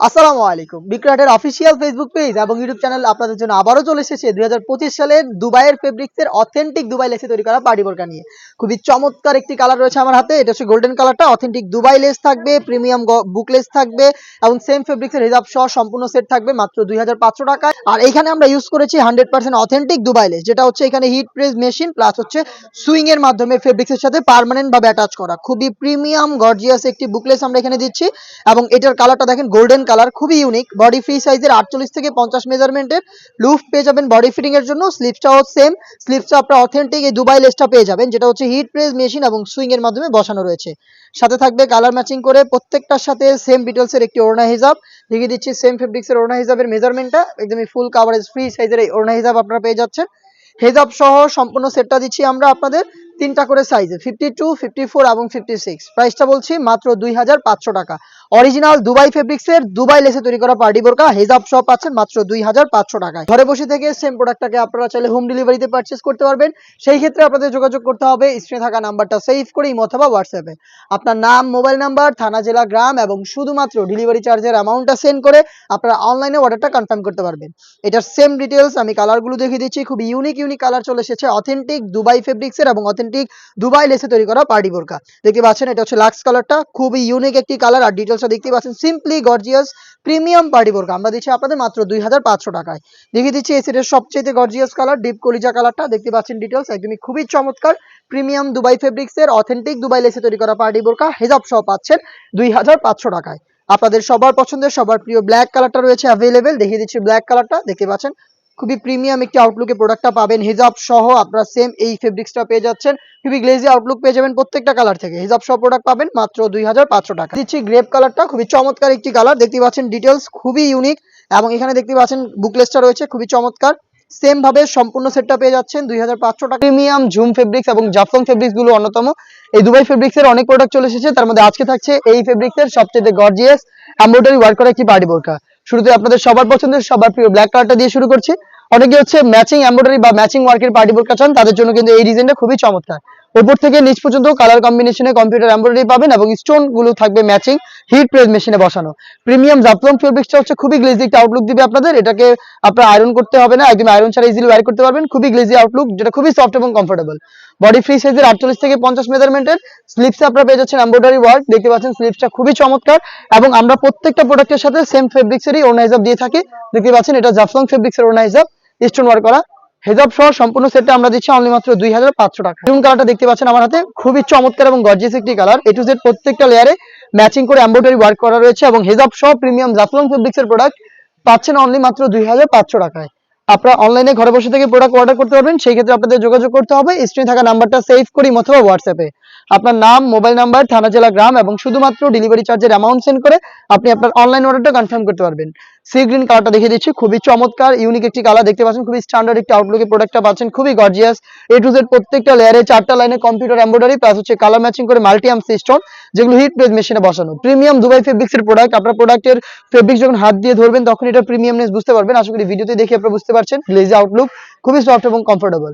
আসসালামু আলাইকুম। বিক্রাটের অফিসিয়াল ফেসবুক পেজ এবং ইউটিউব চ্যানেল আপনাদের জন্য আবারও চলে এসেছে। দু হাজার পঁচিশ সালের দুবাইয়ের ফেব্রিক্সের অথেন্টিক দুবাই লেসে তৈরি করা পার্টি বোরকা নিয়ে। খুবই চমৎকার একটি কালার রয়েছে আমার হাতে। এটা হচ্ছে গোল্ডেন কালারটা অথেন্টিক দুবাই লেস থাকবে প্রিমিয়াম বুকলেস থাকবে এবং সেম ফেব্রিক্সের হিজাব সহ সম্পূর্ণ সেট থাকবে মাত্র দুই হাজার টাকায়। আর এখানে আমরা ইউজ করেছি hundred percent authentic Dubai lace যেটা হচ্ছে এখানে হিট প্রেস মেশিন প্লাস হচ্ছে সুইং এর মাধ্যমে ফেব্রিক্সের সাথে পারমানেন্ট ভাবে অ্যাটাচ করা। খুবই প্রিমিয়াম গর্জিয়াস একটি বুকলেস আমরা এখানে দিচ্ছি এবং এটার কালারটা দেখেন গোল্ডেন কালার খুবই ইউনিক বডি ফ্রি সাইজের আটচল্লিশ থেকে পঞ্চাশ মেজারমেন্টের লুফ পেয়ে যাবেন বডি ফিটিং এর জন্য। স্লিপসটাও সেম স্লিপসটা আপনার অথেন্টিক এই দুবাই লেসটা পেয়ে যাবেন, যেটা হচ্ছে হিট প্রেস মেশিন এবং সুইংয়ের মাধ্যমে বসানো রয়েছে। সাথে থাকবে কালার ম্যাচিং করে প্রত্যেকটার সাথে সেম ডিটেলস এর একটি ওড়না হিসাব দেখিয়ে দিচ্ছি সেম ফেব্রিক্স এর ওড়না হিসাবের মেজারমেন্টটা একদমই ফুল কাভারেজ ফ্রি সাইজের এই ওড়না হিসাব আপনারা পেয়ে যাচ্ছেন। হেজাব সহ সম্পূর্ণ সেটটা দিচ্ছি আমরা আপনাদের তিনটা করে সাইজে ফিফটি টু ফিফটি ফোর এবং ফিফটি সিক্স প্রাইসটা বলছি মাত্র দুই হাজার পাঁচশো টাকা। অরিজিনাল দুবাই ফেব্রিক্সের দুবাই লেসে তৈরি করা পার্টি বোরকা, হেজাব সব পাচ্ছেন মাত্র দুই হাজার পাঁচশো টাকায়। ঘরে বসে থেকে সেম প্রোডাক্টটাকে আপনারা চাইলে হোম ডেলিভারিতে পারচেস করতে পারবেন। সেই ক্ষেত্রে আপনাদের যোগাযোগ করতে হবে স্ক্রিনে থাকা নাম্বারটা সেভ করে ইমো অথবা হোয়াটসঅ্যাপে আপনার নাম মোবাইল নাম্বার থানা, জেলা, গ্রাম এবং শুধুমাত্র ডেলিভারি চার্জের অ্যামাউন্টটা সেন্ড করে আপনারা অনলাইনে অর্ডারটা কনফার্ম করতে পারবেন। এটার সেম ডিটেলস আমি কালারগুলো দেখিয়ে দিচ্ছি। খুব ইউনিক ইউনিক কালার চলে এসেছে অথেন্টিক দুবাই ফেব্রিক্সের এবং অথেন্টিক দুবাই লেসে তৈরি করা পার্টি বোরকা। দেখতে পাচ্ছেন, এটা হচ্ছে লাক্স কালারটা খুবই ইউনিক একটি কালার আর ডিটেলসটা দেখতে পাচ্ছেন সিম্পলি গর্জিয়াস প্রিমিয়াম পার্টি বোরকা আমরা দিচ্ছি আপনাদের মাত্র দুই হাজার পাঁচশো টাকায়। দেখিয়ে দিচ্ছি এই সেটের সবচেয়ে গর্জিয়াস কালার ডিপ কলিজা কালারটা দেখতে পাচ্ছেন ডিটেলস একদমই খুবই চমৎকার। প্রিমিয়াম দুবাই ফেব্রিক্সের অথেন্টিক দুবাই লেসে তৈরি করা পার্টি বোরকা হেজাব সহ পাচ্ছেন দুই হাজার পাঁচশো টাকায়। আপনাদের সবার পছন্দের, সবার প্রিয় ব্ল্যাক কালারটা রয়েছে অ্যাভেলেবেল দেখিয়ে দিচ্ছি ব্ল্যাক কালারটা দেখতে পাচ্ছেন খুবই প্রিমিয়াম একটি আউটলুকে প্রোডাক্টটা পাবেন। হিজাব সহ আপনারা সেম এই ফেব্রিক্সটা পেয়ে যাচ্ছেন। খুবই গ্লেজি আউটলুক পেয়ে যাবেন প্রত্যেকটা কালার থেকে। হিজাব সহ প্রোডাক্ট পাবেন মাত্র দুই হাজার পাঁচশো টাকা। দিচ্ছি গ্রেপ কালারটা খুবই চমৎকার একটি কালার দেখতে পাচ্ছেন ডিটেলস খুবই ইউনিক এবং এখানে দেখতে পাচ্ছেন বুকলেসটা রয়েছে, খুবই চমৎকার। সেম ভাবে সম্পূর্ণ সেটটা পেয়ে যাচ্ছেন দুই হাজার পাঁচশো টাকা। প্রিমিয়াম জুম ফেব্রিক্স এবং জাফলং ফেব্রিক্সগুলো অন্যতম। এই দুবাই ফেব্রিক্স এর অনেক প্রোডাক্ট চলে এসেছে। তার মধ্যে আজকে থাকছে এই ফেব্রিক্স এর সবচেয়ে গর্জিয়াস এমব্রয়ডারি ওয়ার্ক করা একটি পার্টি বোরকা। শুরুতে আপনাদের সবার পছন্দের, সবার প্রিয় ব্ল্যাক কালারটা দিয়ে শুরু করছি। অনেকে হচ্ছে ম্যাচিং এম্ব্রয়ডারি বা ম্যাচিং ওয়ার্কের পার্টি বোর্ড চান, তাদের জন্য কিন্তু এই ডিজাইনটা খুবই চমৎকার। উপর থেকে নিচ পর্যন্ত কালার কম্বিনেশনে কম্পিউটার এমব্রয়ডারি পাবেন এবং স্টোনগুলো থাকবে ম্যাচিং হিট প্রেস মেশিনে বসানো। প্রিমিয়াম জাফলং ফেব্রিক্সটা হচ্ছে খুবই গ্লেজি একটা আউটলুক দিবে আপনাদের। এটাকে আপনার আয়রন করতে হবে না, একদম আয়রন ছাড়া ইজিলি ওয়্যার করতে পারবেন। খুবই গ্লেজি আউটলুক যেটা খুবই সফট এবং কমফোর্টেবল বডি ফ্রি সাইজের আটচল্লিশ থেকে পঞ্চাশ মেজারমেন্টের স্লিপসে আপনারা পেয়ে যাচ্ছেন এমব্রয়ডারি ওয়ার্ক দেখতে পাচ্ছেন স্লিপসটা খুবই চমৎকার এবং আমরা প্রত্যেকটা প্রোডাক্টের সাথে সেম ফেব্রিক্সেরই ওনা হিসাব দিয়ে থাকি। দেখতে পাচ্ছেন এটা জাফলং ফেব্রিক্সের ওনা হিসাব স্টোন ওয়ার্ক করা। হেজাব সহ সম্পূর্ণ সেটটা আমরা দিচ্ছি অনলি মাত্র দুই হাজার পাঁচশো টাকা। মেরুন কালারটা দেখতে পাচ্ছেন আমার হাতে। খুবই চমৎকার এবং গর্জিয়াস একটি কালার এ টু জেড প্রত্যেকটা লেয়ারে ম্যাচিং করে এমব্রয়ডারি ওয়ার্ক করা রয়েছে এবং হেজাব সহ প্রিমিয়াম জাফলং ফেব্রিক্সের প্রোডাক্ট পাচ্ছেন অনলি মাত্র দুই হাজার পাঁচশো টাকায়। আপনারা অনলাইনে ঘরে বসে থেকে প্রোডাক্ট অর্ডার করতে পারবেন। সেই ক্ষেত্রে আপনাদের যোগাযোগ করতে হবে। স্ক্রিনে থাকা নাম্বারটা সেভ করি অথবা হোয়াটসঅ্যাপে আপনার নাম মোবাইল নাম্বার থানা, জেলা, গ্রাম এবং শুধুমাত্র ডেলিভারি চার্জের অ্যামাউন্ট সেন্ড করে আপনি আপনার অনলাইন অর্ডারটা কনফার্ম করতে পারবেন। সি গ্রিন কালারটা দেখিয়ে দিচ্ছি। খুবই চমৎকার ইউনিক একটি কালার দেখতে পাচ্ছেন। খুবই স্ট্যান্ডার্ড একটি আউটলুকে প্রোডাক্টটা পাচ্ছেন। খুবই গর্জিয়াস এ টু জেড প্রত্যেকটা লেয়ারে চারটা লাইনে কম্পিউটার এমব্রয়ডারি প্লাস হচ্ছে কালার ম্যাচিং করে মাল্টি আম সিস্টেম যেগুলো হিট প্রেস মেশিনে বসানো। প্রিমিয়াম দুবাই ফেব্রিক্স এর প্রোডাক্ট আপনার প্রোডাক্টের ফেব্রিক্স যখন হাত দিয়ে ধরবেন, তখন এটা প্রিমিয়ামনেস বুঝতে পারবেন। আশা করি ভিডিওতে দেখে আপনারা বুঝতে পারছেন। গ্লেজি আউটলুক খুবই সফট এবং কমফোর্টেবল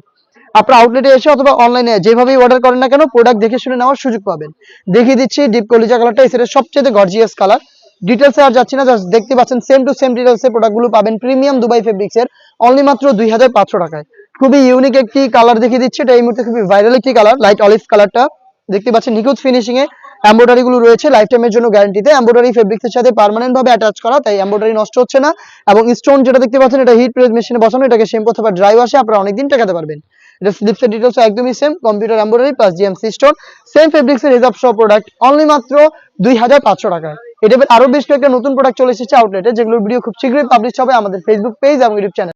আপনার আউটলেটে এসে অথবা অনলাইনে যেভাবেই অর্ডার করেন না কেন প্রোডাক্ট দেখে শুনে নেওয়ার সুযোগ পাবেন। দেখিয়ে দিচ্ছি ডিপ কলিজা কালারটা এই সেটের সবচেয়ে গর্জিয়াস কালার ডিটেলসে আর যাচ্ছি না জাস্ট দেখতে পাচ্ছেন সেম টু সেম ডিটেলসে প্রোডাক্টগুলো পাবেন প্রিমিয়াম দুবাই ফেব্রিক্স এর অনলি মাত্র দুই হাজার পাঁচশো টাকায়। খুবই ইউনিক একটি কালার দেখিয়ে দিচ্ছে, এটা এই মুহূর্তে খুবই ভাইরাল একটি কালার লাইট অলিভ কালারটা দেখতে পাচ্ছেন নিখুঁত ফিনিশিং এ এমব্রয়ডারি গুলো রয়েছে লাইফ টাইমের জন্য গ্যারান্টিতে এমব্রয়ডারি ফেব্রিক্স এর সাথে পার্মানেন্ট ভাবে অ্যাটাচ করা, তাই এমব্রয়ডারি নষ্ট হচ্ছে না। এবং স্টোন যেটা দেখতে পাচ্ছেন, এটা হিট প্রেস মেশিনে বসানো, এটাকে শ্যাম্পু অথবা ড্রাই ওয়াশে আপনারা অনেকদিন টেকাতে পারবেন। এটা স্লিপসের ডিটেলস একদমই same computer embroidery plus GMC stone same fabrics এর রিজার্ভ সহ প্রোডাক্ট অনলি মাত্র দুই হাজার পাঁচশো টাকায়। এটা আরও বেশ কয়েকটা নতুন প্রোডাক্ট চলে এসেছে আউটলেটে যেগুলোর ভিডিও খুব শীঘ্রই পাবলিশ হবে আমাদের ফেসবুক পেজ এবং ইউটিউব চ্যানেল